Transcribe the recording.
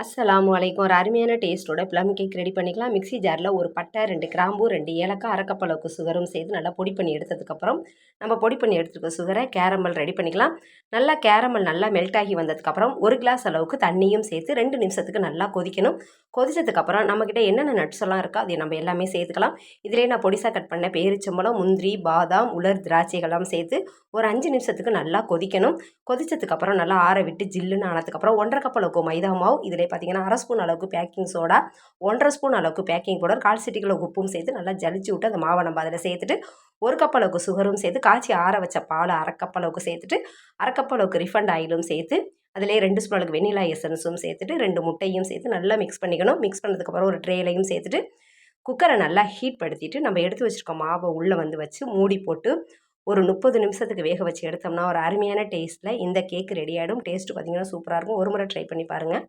அஸ்ஸலாமு வலைக்கும் ஒரு அருமையான டேஸ்ட்டோட ப்ளம் கேக் ரெடி பண்ணிக்கலாம். மிக்ஸி ஜாரில் ஒரு பட்டை ரெண்டு கிராம்பு ரெண்டு ஏலக்காய் அரைக்கப்பளவுக்கு சுகரும் சேர்த்து நல்லா பொடி பண்ணி எடுத்ததுக்கப்புறம் நம்ம பொடி பண்ணி எடுத்துருக்க சுகரை கேரமல் ரெடி பண்ணிக்கலாம். நல்லா கேரமல் நல்லா மெல்ட் ஆகி வந்ததுக்கப்புறம் ஒரு கிளாஸ் அளவுக்கு தண்ணியும் சேர்த்து ரெண்டு நிமிஷத்துக்கு நல்லா கொதிக்கணும். கொதிச்சதுக்கப்புறம் நம்மக்கிட்ட என்னென்ன நட்ஸ் எல்லாம் இருக்கோ அதை நம்ம எல்லாமே சேர்த்துக்கலாம். இதிலே நான் பொடிசாக கட் பண்ண பேரிச்சம்பழம் முந்திரி பாதாம் உலர் திராட்சைகள்லாம் சேர்த்து ஒரு அஞ்சு நிமிஷத்துக்கு நல்லா கொதிக்கணும். கொதிச்சதுக்கப்புறம் நல்லா ஆற விட்டு ஜில்லுன்னு ஆனதுக்கப்புறம் ஒன்றரை கப் அளவுக்கு மைதா மாவு இதில் பார்த்தீங்கன்னா அரை ஸ்பூன் அளவுக்கு பேக்கிங் சோடா ஒன்றரை ஸ்பூன் அளவுக்கு பேக்கிங் பவுடர் கால் சிட்டிக்குள்ள உப்பும் சேர்த்து நல்லா ஜலிச்சு விட்டு அந்த மாவை நம்ம அதில் சேர்த்துட்டு ஒரு கப் அளவுக்கு சுகரும் சேர்த்து காய்ச்சி ஆற வச்ச பால் அரை கப் அளவுக்கு சேர்த்துட்டு அரை கப் அளவுக்கு ரிஃபண்ட் ஆயிலும் சேர்த்து அதிலே ரெண்டு ஸ்பூன் அளவுக்கு வெனிலா எசன்ஸும் சேர்த்துட்டு ரெண்டு முட்டையும் சேர்த்து நல்லா மிக்ஸ் பண்ணிக்கணும். மிக்ஸ் பண்ணதுக்கப்புறம் ஒரு ட்ரேலையும் சேர்த்துட்டு குக்கரை நல்லா ஹீட் படுத்திட்டு நம்ம எடுத்து வச்சுருக்க மாவை உள்ளே வந்து வச்சு மூடி போட்டு ஒரு முப்பது நிமிஷத்துக்கு வேக வச்சு எடுத்தோம்னா ஒரு அருமையான டேஸ்ட்டில் இந்த கேக் ரெடி ஆகிடும் டேஸ்ட்டு பார்த்திங்கன்னா சூப்பராக இருக்கும். ஒரு முறை ட்ரை பண்ணி பாருங்கள்